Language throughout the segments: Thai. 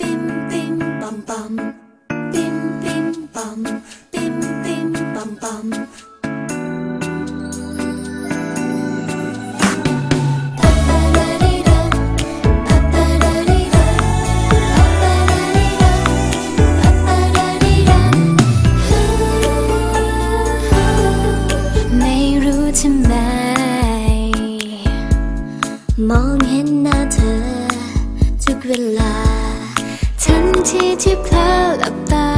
Bim bim bum bum. Bim bim bum. Bim bim bum bum. ทำไมมองเห็นหน้าเธอทุกเวลา ทีที่เพลอหลับตา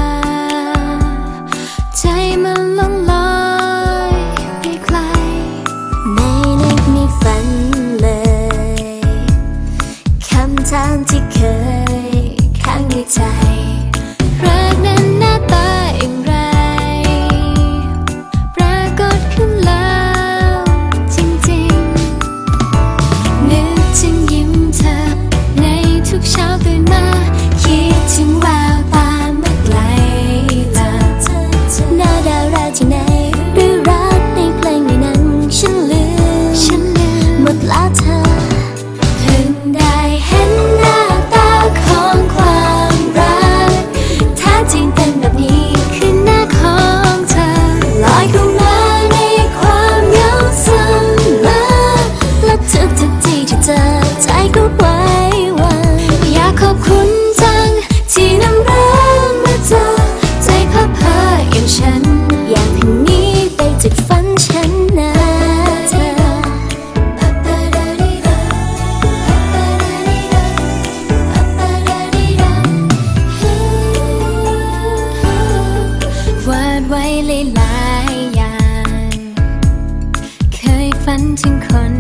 ใจมันล่องลอยไปไกล ไม่นึกไม่ฝันเลย คำถามที่เคยค้างในใจ รักนั้นหน้าตาอย่างไร ปรากฏขึ้นแล้วจริงๆ นึกถึงยิ้มเธอในทุกเช้าตื่นมา หลายอย่าง เคยฝันถึงคน